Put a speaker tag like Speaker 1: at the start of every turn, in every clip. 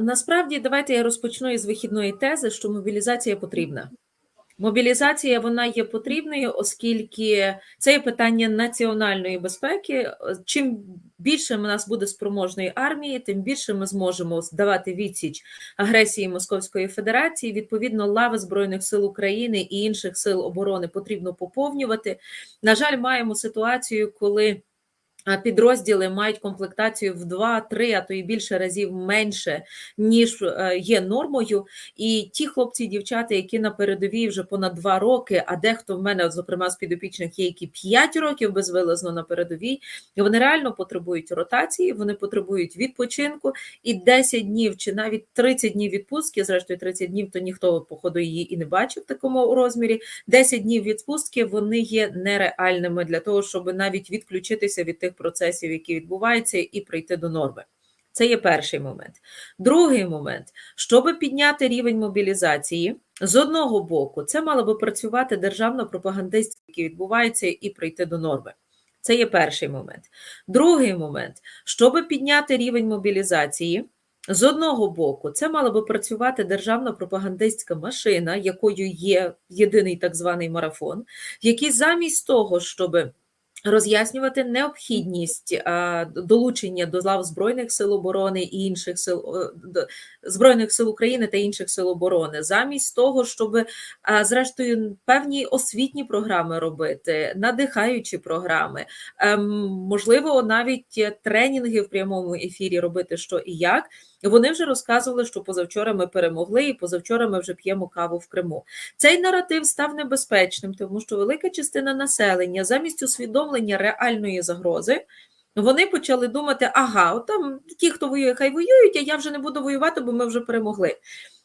Speaker 1: Насправді, давайте я розпочну із вихідної тези, що мобілізація потрібна. Мобілізація вона є потрібною, оскільки це є питання національної безпеки. Чим більше в нас буде спроможної армії, тим більше ми зможемо здавати відсіч агресії Московської Федерації. Відповідно, лави збройних сил України і інших сил оборони потрібно поповнювати. На жаль, маємо ситуацію, коли підрозділи мають комплектацію в 2-3, а то і більше разів менше, ніж е, є нормою. І ті хлопці і дівчата, які на передовій вже понад 2 роки, а дехто в мене, зокрема, з підопічних є, які 5 років безвилазно на передовій, вони реально потребують ротації, вони потребують відпочинку, і 10 днів чи навіть 30 днів відпустки, зрештою 30 днів, то ніхто, походу, її і не бачив в такому розмірі. 10 днів відпустки вони є нереальними для того, щоб навіть відключитися від тих процесів, які відбуваються, і прийти до норми. Це є перший момент. Другий момент, щоб підняти рівень мобілізації, з одного боку, це мало би працювати державна пропагандистика, які відбувається, і прийти до норми. Це є перший момент. Другий момент, щоб підняти рівень мобілізації. З одного боку, це мала би працювати державна пропагандистська машина, якою є єдиний так званий марафон, який замість того, щоб роз'яснювати необхідність долучення до лав Збройних сил оборони і інших сил Збройних сил України та інших сил оборони, замість того, щоб зрештою певні освітні програми робити, надихаючі програми, ем, можливо, навіть тренінги в прямому ефірі робити що і як. Вони вже розказували, що позавчора ми перемогли, і позавчора ми вже п'ємо каву в Криму. Цей наратив став небезпечним, тому що велика частина населення замість усвідомлення реальної загрози. Вони почали думати, ага, там ті, хто воює, хай воюють, а я вже не буду воювати, бо ми вже перемогли.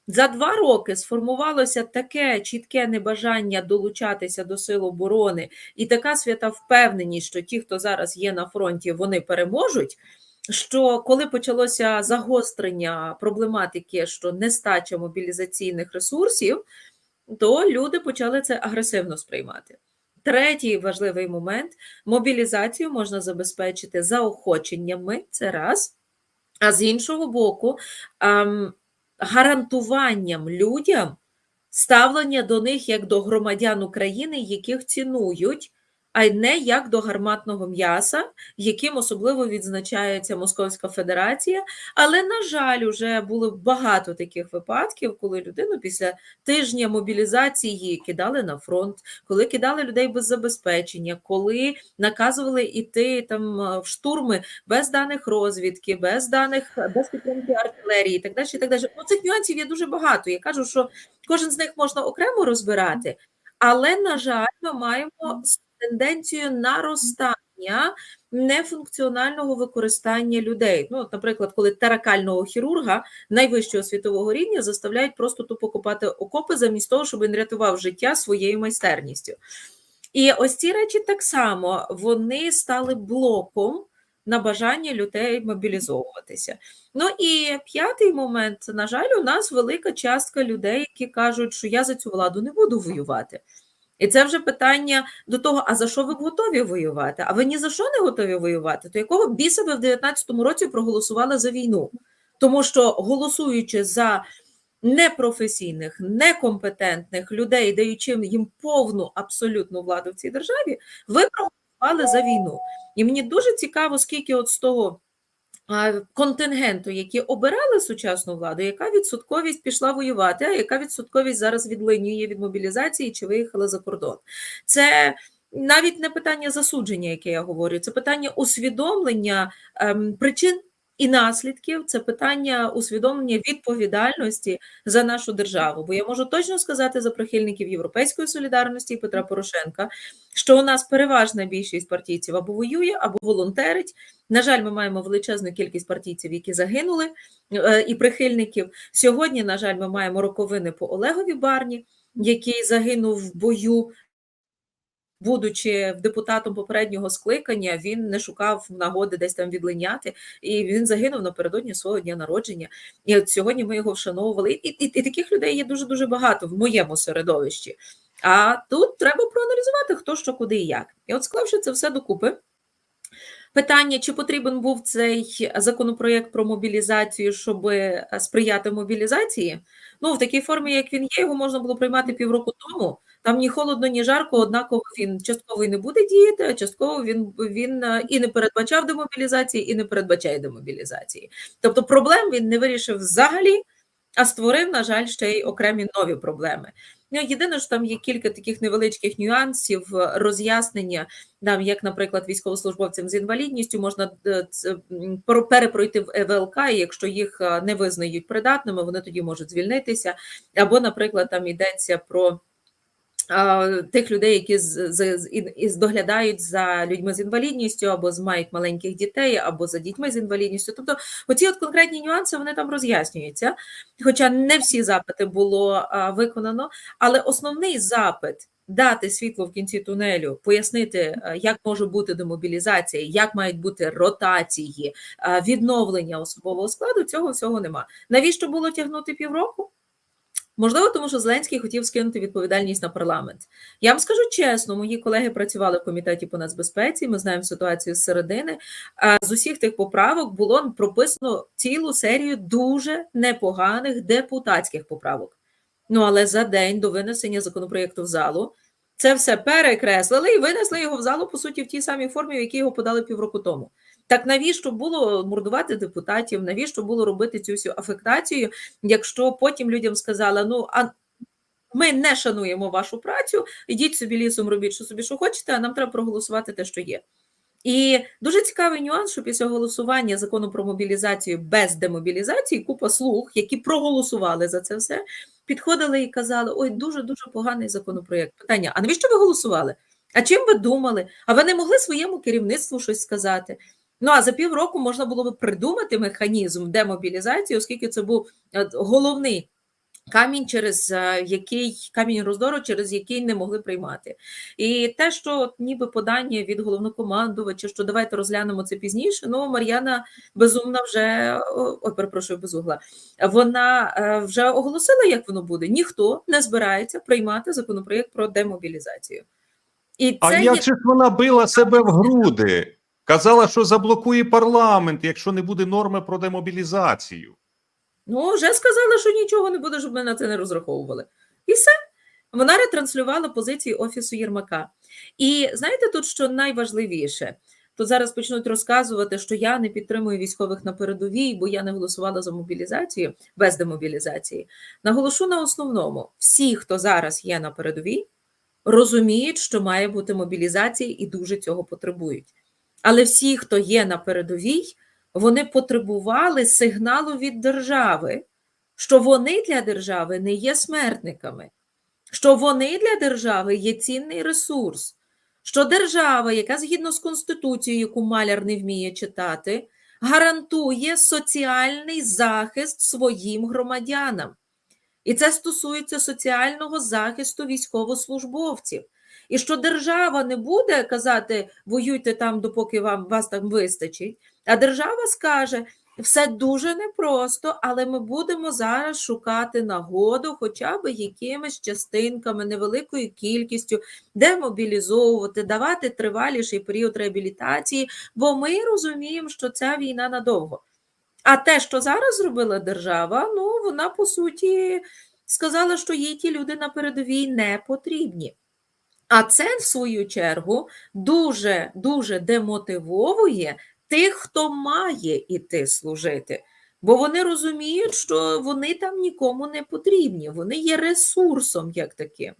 Speaker 1: За два роки сформувалося таке чітке небажання долучатися до сил оборони і така свята впевненість, що ті, хто зараз є на фронті, вони переможуть що коли почалося загострення проблематики, що нестача мобілізаційних ресурсів, то люди почали це агресивно сприймати. Третій важливий момент. Мобілізацію можна забезпечити заохоченнями, це раз, а з іншого боку, ем, гарантуванням людям ставлення до них як до громадян України, яких цінують а й не як до гарматного м'яса, яким особливо відзначається Московська Федерація. Але, на жаль, вже було багато таких випадків, коли людину після тижня мобілізації кидали на фронт, коли кидали людей без забезпечення, коли наказували йти там в штурми без даних розвідки, без даних, без підтримки артилерії, і так далі. Так далі. Ну, цих нюансів є дуже багато. Я кажу, що кожен з них можна окремо розбирати. Але, на жаль, ми маємо тенденцію наростання нефункціонального використання людей. Ну, от, Наприклад, коли таракального хірурга найвищого світового рівня заставляють просто тупо копати окопи замість того, щоб він рятував життя своєю майстерністю. І ось ці речі так само вони стали блоком. На бажання людей мобілізовуватися. Ну і п'ятий момент, на жаль, у нас велика частка людей, які кажуть, що я за цю владу не буду воювати. І це вже питання до того, а за що ви готові воювати? А ви ні за що не готові воювати? То якого біса ви в 2019 році проголосували за війну? Тому що голосуючи за непрофесійних, некомпетентних людей, даючи їм повну абсолютну владу в цій державі, ви проголосували за війну. І мені дуже цікаво, скільки от з того контингенту, які обирали сучасну владу, яка відсотковість пішла воювати, а яка відсотковість зараз відлинює від мобілізації чи виїхала за кордон? Це навіть не питання засудження, яке я говорю, це питання усвідомлення ем, причин і наслідків це питання усвідомлення відповідальності за нашу державу. Бо я можу точно сказати за прихильників Європейської солідарності і Петра Порошенка, що у нас переважна більшість партійців або воює, або волонтерить. На жаль, ми маємо величезну кількість партійців, які загинули, е, і прихильників. Сьогодні, на жаль, ми маємо роковини по Олегові Барні, який загинув в бою будучи депутатом попереднього скликання, він не шукав нагоди десь там відлиняти, і він загинув напередодні свого дня народження. І от сьогодні ми його вшановували. І, і, і таких людей є дуже дуже багато в моєму середовищі. А тут треба проаналізувати, хто що, куди і як. І от склавши це все докупи. Питання, чи потрібен був цей законопроєкт про мобілізацію, щоб е, сприяти мобілізації? Ну, в такій формі, як він є, його можна було приймати півроку тому. Там ні холодно, ні жарко, однаково він частково і не буде діяти, а частково він, він е, і не передбачав демобілізації, і не передбачає демобілізації. Тобто проблем він не вирішив взагалі, а створив, на жаль, ще й окремі нові проблеми. Ну, єдине, що там є кілька таких невеличких нюансів, е, роз'яснення, там, як, наприклад, військовослужбовцям з інвалідністю можна е, перепройти в ЕВЛК, і якщо їх е, не визнають придатними, вони тоді можуть звільнитися. Або, наприклад, там йдеться про тих людей, які з, і- доглядають за людьми з інвалідністю, або з мають маленьких дітей, або за дітьми з інвалідністю. Тобто, оці от конкретні нюанси вони там роз'яснюються. Хоча не всі запити було а, виконано, але основний запит. Дати світло в кінці тунелю, пояснити, е, як може бути демобілізація, як мають бути ротації, е, відновлення особового складу. Цього всього нема. Навіщо було тягнути півроку? Можливо, тому що Зеленський хотів скинути відповідальність на парламент. Я вам скажу чесно, мої колеги працювали в комітеті по нацбезпеці. Ми знаємо ситуацію з середини. А з усіх тих поправок було прописано цілу серію дуже непоганих депутатських поправок. Ну але за день до винесення законопроєкту в залу це все перекреслили і винесли його в залу по суті в тій самій формі, в якій його подали півроку тому. Так навіщо було мордувати депутатів? Навіщо було робити цю всю афектацію, якщо потім людям сказали, ну а ми не шануємо вашу працю, ідіть собі лісом, робіть що собі, що хочете, а нам треба проголосувати те, що є. І дуже цікавий нюанс, що після голосування закону про мобілізацію без демобілізації купа слуг, які проголосували за це все, підходили і казали: ой, дуже дуже поганий законопроєкт. Питання: а навіщо ви голосували? А чим ви думали? А ви не могли своєму керівництву щось сказати? Ну а за півроку можна було б придумати механізм демобілізації, оскільки це був е, головний камінь, через е, який камінь роздору, через який не могли приймати. І те, що от ніби подання від головнокомандувача, що давайте розглянемо це пізніше. Ну, Мар'яна безумна вже ой, перепрошую, безугла. Вона е, вже оголосила, як воно буде. Ніхто не збирається приймати законопроєкт про демобілізацію. І це
Speaker 2: А як ж вона била себе в груди? Казала, що заблокує парламент, якщо не буде норми про демобілізацію.
Speaker 1: Ну, вже сказала, що нічого не буде, щоб ми на це не розраховували. І все. Вона ретранслювала позиції Офісу Єрмака. І знаєте, тут що найважливіше? Тут зараз почнуть розказувати, що я не підтримую військових на передовій, бо я не голосувала за мобілізацію без демобілізації. Наголошу на основному: всі, хто зараз є на передовій, розуміють, що має бути мобілізація і дуже цього потребують. Але всі, хто є на передовій, вони потребували сигналу від держави, що вони для держави не є смертниками, що вони для держави є цінний ресурс, що держава, яка згідно з Конституцією, яку маляр не вміє читати, гарантує соціальний захист своїм громадянам. І це стосується соціального захисту військовослужбовців. І що держава не буде казати, воюйте там, допоки вам вас там вистачить, а держава скаже, все дуже непросто, але ми будемо зараз шукати нагоду, хоча б якимись частинками, невеликою кількістю, демобілізовувати, давати триваліший період реабілітації, бо ми розуміємо, що ця війна надовго. А те, що зараз зробила держава, ну вона по суті сказала, що їй ті люди на передовій не потрібні. А це, в свою чергу, дуже дуже демотивовує тих, хто має іти служити. Бо вони розуміють, що вони там нікому не потрібні, вони є ресурсом як таким.